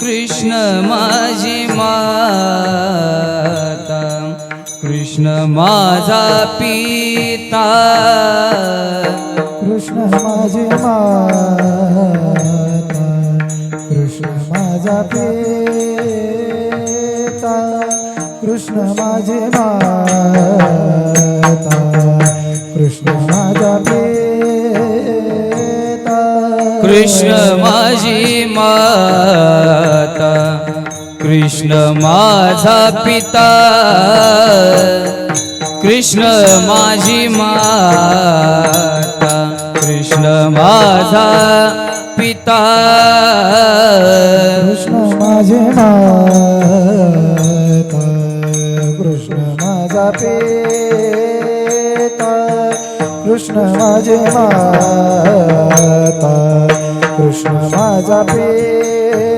कृष्ण माझी माता कृष्ण माझा पिता. कृष्ण माझी माता कृष्ण माझा पिता कृष्ण माझी माता कृष्ण माझा पिता. कृष्ण माझी माता कृष्ण माझा पिता कृष्ण माझी माता कृष्ण माझा पिता. कृष्ण माझे माता कृष्ण माझा पिता कृष्ण माझे माता. कृष्ण माझा पिता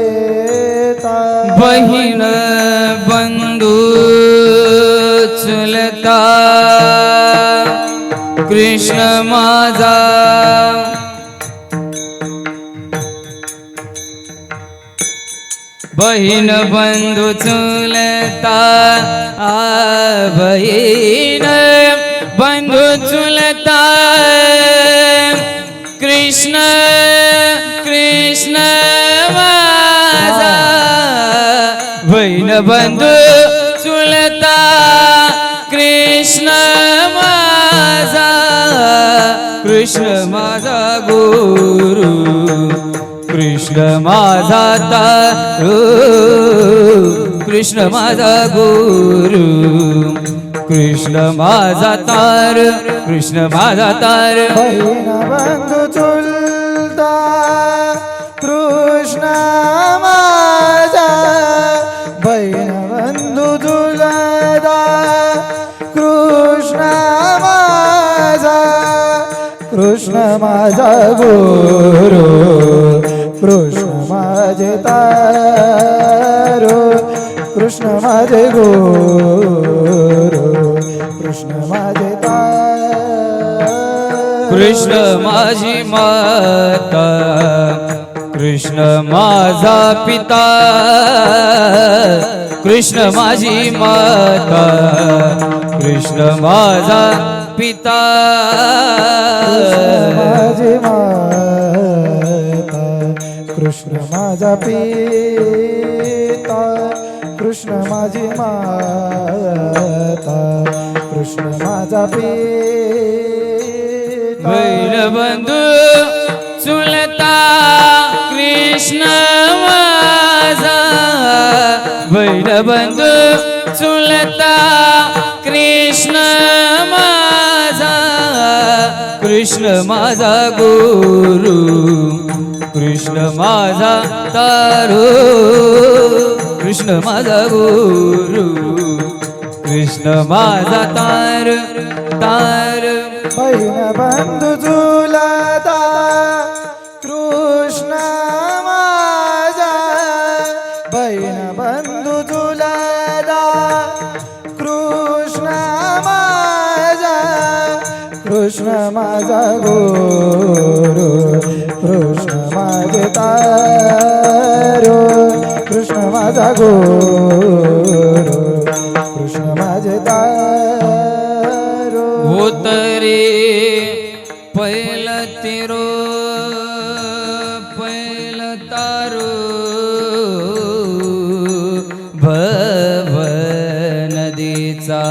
बहीण बंधू चुलता कृष्ण माझा बहीण बंधू चुलता आ बहीण बंधू चुलता कृष्ण बंधू चुलता कृष्ण माझा कृष्ण माझा गुरु कृष्ण माझा तारू कृष्ण माझा गुरु कृष्ण माझा तार कृष्ण माझा तार. बंधू चुलता कृष्ण कृष्ण माझा गुरु कृष्ण माझे तारो कृष्ण माझे गुरु कृष्ण माझे कृष्ण माझी माता कृष्ण माझा पिता कृष्ण माझी माता कृष्ण माझा पिता। माझी माता कृष्ण माझा पिता कृष्ण माझी माता कृष्ण माझा पिता। बंधू चुलता कृष्ण माझा। बैल बंधू चुलता कृष्ण माझा गुरु कृष्ण माझा तारो कृष्ण माझा गुरु कृष्ण माझा तार तार. बहीण बंधू तुला कृष्ण माझा गुरु कृष्ण माझे तारो कृष्ण माझा गुरु कृष्ण माझे तारो। होतरे पैल तिरो पैल तारो भव नदीचा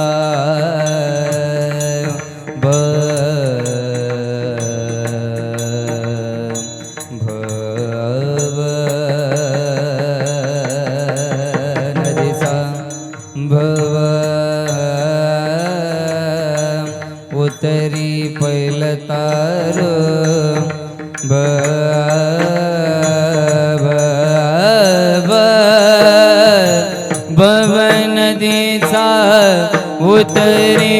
नदीचा उतरे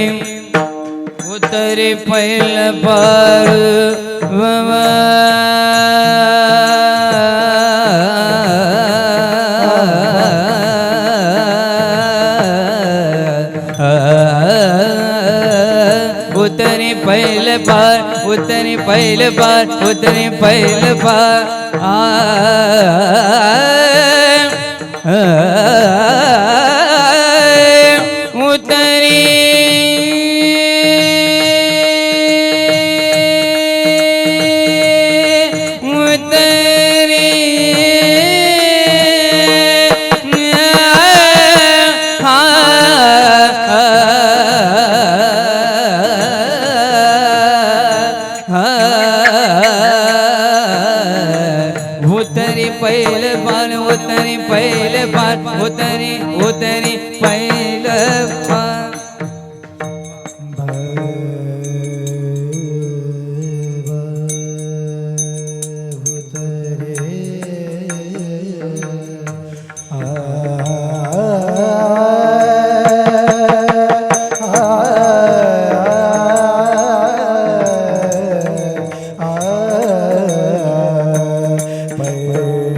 उतरे पैल पार पार उतरे पैल पार उतरे पैल पार आ आ, आ, आ, आ, आ, आ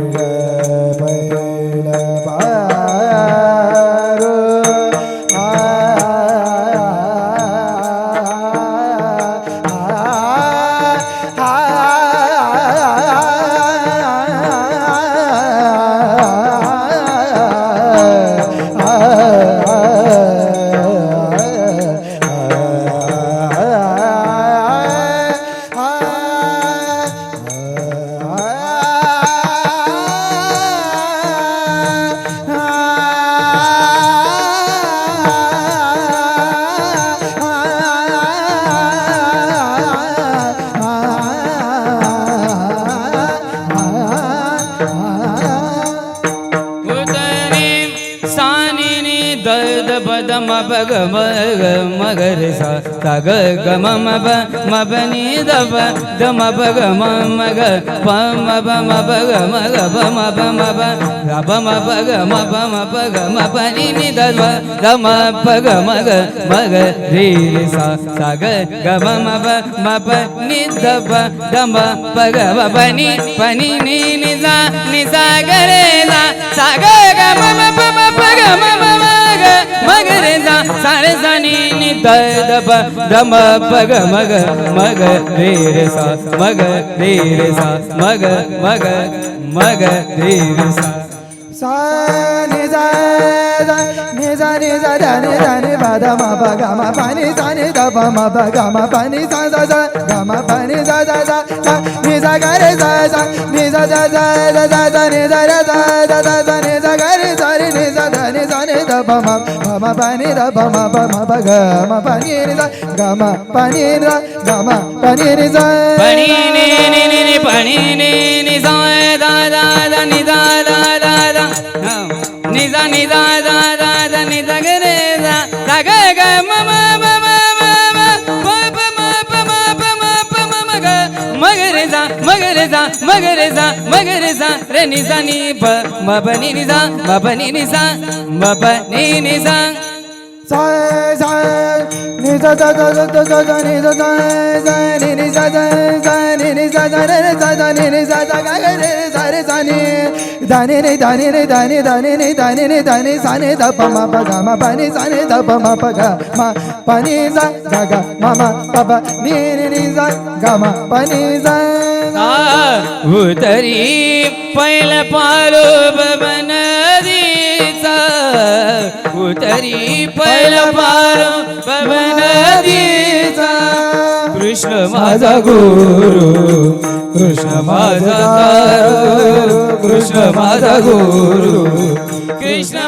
Remember. दद बद मब ग मग मगर सा सा ग ग म म ब म ब नि द ब द म ब ग म म ग प म ब म ब ग म ग ब म ब म ब ग ब म नि नि द मग मग रे रे सा मग रे रे सा मग मग मग रे रे सा सा नि जा zani za da ni ba ma ba ga ma pa ni za ba ma ba ga ma pa za za za ga ma pa za za za za ni za ga re za za ni za za za za za za ni za re za za za za ni za ga re za ni za da ni za ni ba ma ba ma ba ma ba ma ga ma pa ni za ga ma pa ni za ga ma pa ni za pa ni ni ni ni pa ni ni za da da da ni za जा ग जा सा जा रे निजा नि ब म प नि नि सा म प नि नि जा म प नि नि सा सा नि सा सा सा नि सा सा नि नि नि नि रे रे सा नि नि सा गा रे रे रे सा नि धा नि नि धा नि नि धा नि धा नि नि धा नि नि धा नि सा नि ध प म प ग म प नि सा नि ध प म प ग म प उतरी पैल पारो बबन दिसा उतरी पैल पारो कृष्ण माझा गुरु कृष्ण माझा कृष्ण माझा गुरु कृष्ण